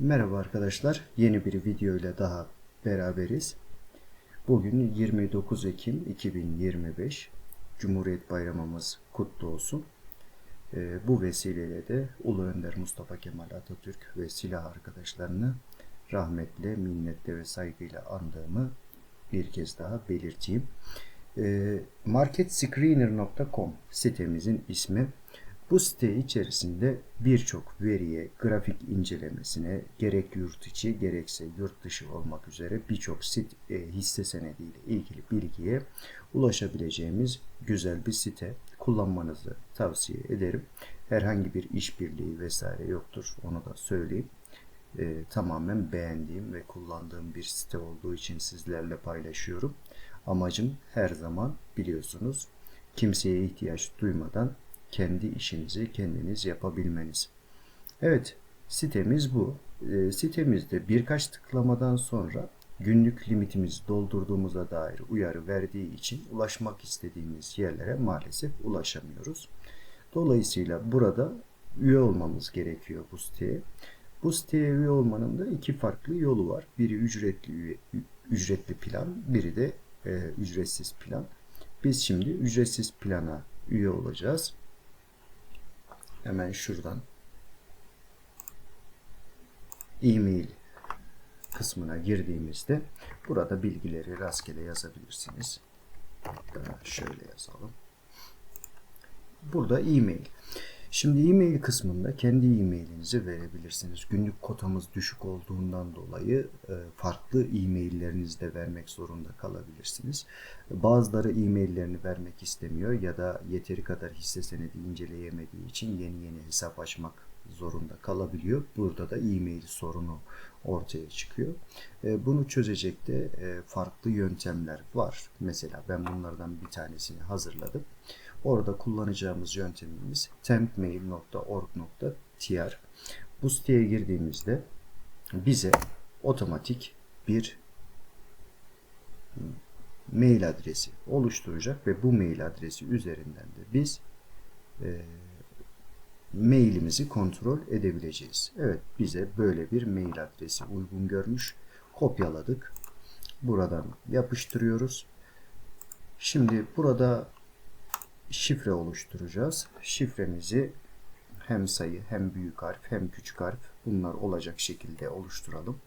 Merhaba arkadaşlar. Yeni bir video ile daha beraberiz. Bugün 29 Ekim 2025. Cumhuriyet Bayramımız kutlu olsun. Ee, bu vesileyle de Ulu Önder Mustafa Kemal Atatürk ve silah arkadaşlarını rahmetle, minnetle ve saygıyla andığımı bir kez daha belirteyim. Ee, marketscreener.com sitemizin ismi. Bu site içerisinde birçok veriye, grafik incelemesine gerek yurt içi gerekse yurt dışı olmak üzere birçok sit e, hisse senediyle ilgili bilgiye ulaşabileceğimiz güzel bir site. Kullanmanızı tavsiye ederim. Herhangi bir işbirliği vesaire yoktur. Onu da söyleyeyim. E, tamamen beğendiğim ve kullandığım bir site olduğu için sizlerle paylaşıyorum. Amacım her zaman biliyorsunuz kimseye ihtiyaç duymadan kendi işinizi kendiniz yapabilmeniz. Evet, sitemiz bu. E, sitemizde birkaç tıklamadan sonra günlük limitimizi doldurduğumuza dair uyarı verdiği için ulaşmak istediğimiz yerlere maalesef ulaşamıyoruz. Dolayısıyla burada üye olmamız gerekiyor bu siteye. Bu siteye üye olmanın da iki farklı yolu var. Biri ücretli üye, ücretli plan, biri de e, ücretsiz plan. Biz şimdi ücretsiz plana üye olacağız. Hemen şuradan e-mail kısmına girdiğimizde burada bilgileri rastgele yazabilirsiniz. Şöyle yazalım. Burada e-mail. Şimdi e-mail kısmında kendi e-mailinizi verebilirsiniz. Günlük kotamız düşük olduğundan dolayı e, farklı e-maillerinizi de vermek zorunda kalabilirsiniz. Bazıları e-maillerini vermek istemiyor ya da yeteri kadar hisse senedi inceleyemediği için yeni yeni hesap açmak zorunda kalabiliyor. Burada da e-mail sorunu ortaya çıkıyor. E, bunu çözecek de e, farklı yöntemler var. Mesela ben bunlardan bir tanesini hazırladım. Orada kullanacağımız yöntemimiz tempmail.org.tr Bu siteye girdiğimizde bize otomatik bir mail adresi oluşturacak ve bu mail adresi üzerinden de biz e, mailimizi kontrol edebileceğiz. Evet bize böyle bir mail adresi uygun görmüş. Kopyaladık. Buradan yapıştırıyoruz. Şimdi burada şifre oluşturacağız. Şifremizi hem sayı hem büyük harf hem küçük harf bunlar olacak şekilde oluşturalım.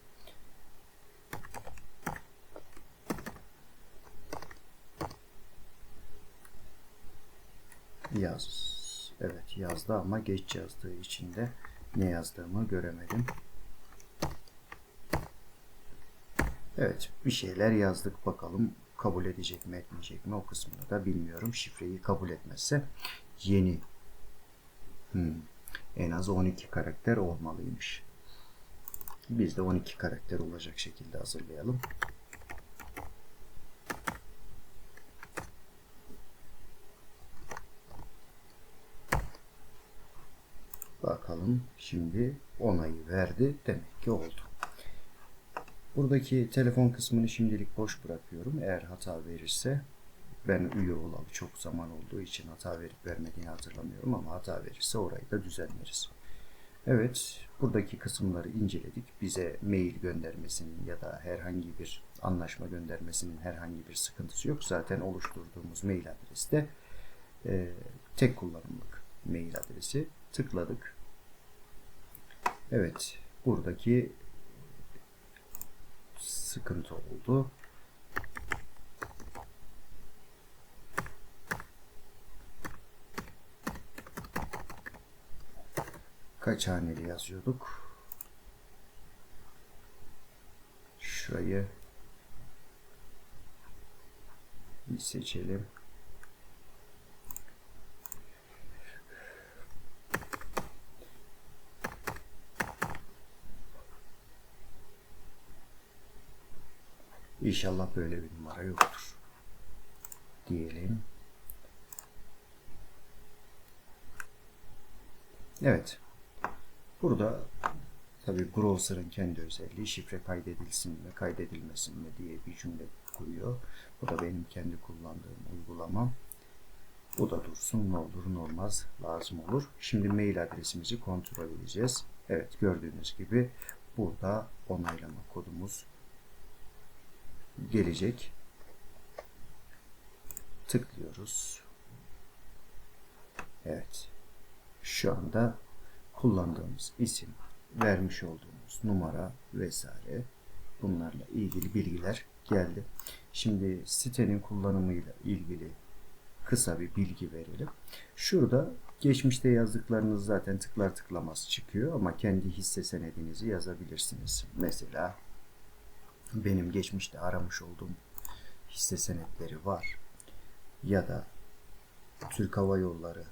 Yaz. Evet yazdı ama geç yazdığı için de ne yazdığımı göremedim. Evet bir şeyler yazdık bakalım kabul edecek mi etmeyecek mi o kısmını da bilmiyorum. Şifreyi kabul etmezse yeni hmm, en az 12 karakter olmalıymış. Biz de 12 karakter olacak şekilde hazırlayalım. Bakalım şimdi onayı verdi. Demek ki oldu. Buradaki telefon kısmını şimdilik boş bırakıyorum. Eğer hata verirse ben üye olalı çok zaman olduğu için hata verip vermediğini hatırlamıyorum ama hata verirse orayı da düzenleriz. Evet, buradaki kısımları inceledik. Bize mail göndermesinin ya da herhangi bir anlaşma göndermesinin herhangi bir sıkıntısı yok. Zaten oluşturduğumuz mail adresi de e, tek kullanımlık mail adresi. Tıkladık. Evet, buradaki sıkıntı oldu. Kaç haneli yazıyorduk? Şurayı bir seçelim. İnşallah böyle bir numara yoktur. Diyelim. Evet. Burada tabi browser'ın kendi özelliği şifre kaydedilsin mi kaydedilmesin mi diye bir cümle kuruyor. Bu da benim kendi kullandığım uygulamam. Bu da dursun ne olur ne olmaz lazım olur. Şimdi mail adresimizi kontrol edeceğiz. Evet gördüğünüz gibi burada onaylama kodumuz gelecek. Tıklıyoruz. Evet. Şu anda kullandığımız isim, vermiş olduğumuz numara vesaire bunlarla ilgili bilgiler geldi. Şimdi sitenin kullanımıyla ilgili kısa bir bilgi verelim. Şurada geçmişte yazdıklarınız zaten tıklar tıklamaz çıkıyor ama kendi hisse senedinizi yazabilirsiniz. Mesela benim geçmişte aramış olduğum hisse senetleri var. Ya da Türk Hava Yolları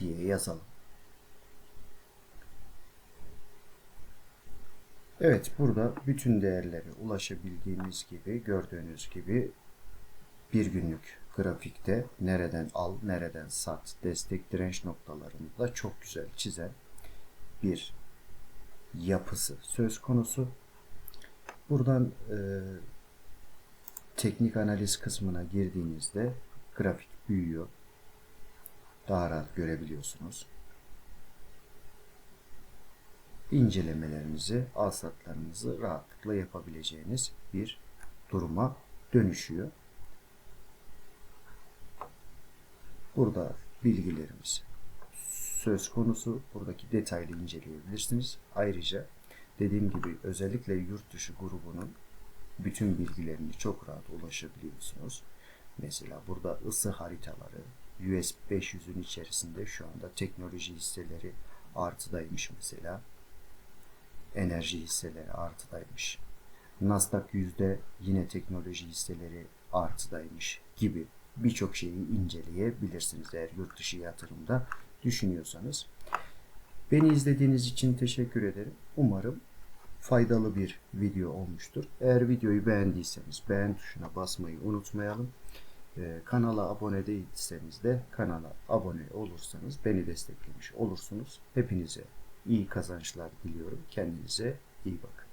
diye yazalım. Evet burada bütün değerlere ulaşabildiğimiz gibi gördüğünüz gibi bir günlük grafikte nereden al, nereden sat, destek direnç noktalarını da çok güzel çizen bir yapısı söz konusu. Buradan e, teknik analiz kısmına girdiğinizde grafik büyüyor. Daha rahat görebiliyorsunuz. incelemelerinizi, alsatlarınızı rahatlıkla yapabileceğiniz bir duruma dönüşüyor. Burada bilgilerimiz söz konusu. Buradaki detaylı inceleyebilirsiniz. Ayrıca dediğim gibi özellikle yurt dışı grubunun bütün bilgilerini çok rahat ulaşabiliyorsunuz. Mesela burada ısı haritaları, US 500'ün içerisinde şu anda teknoloji hisseleri artıdaymış mesela enerji hisseleri artıdaymış. Nasdaq yüzde yine teknoloji hisseleri artıdaymış gibi birçok şeyi inceleyebilirsiniz eğer yurt dışı yatırımda düşünüyorsanız. Beni izlediğiniz için teşekkür ederim. Umarım faydalı bir video olmuştur. Eğer videoyu beğendiyseniz beğen tuşuna basmayı unutmayalım. Ee, kanala abone değilseniz de kanala abone olursanız beni desteklemiş olursunuz. Hepinize iyi kazançlar diliyorum. Kendinize iyi bakın.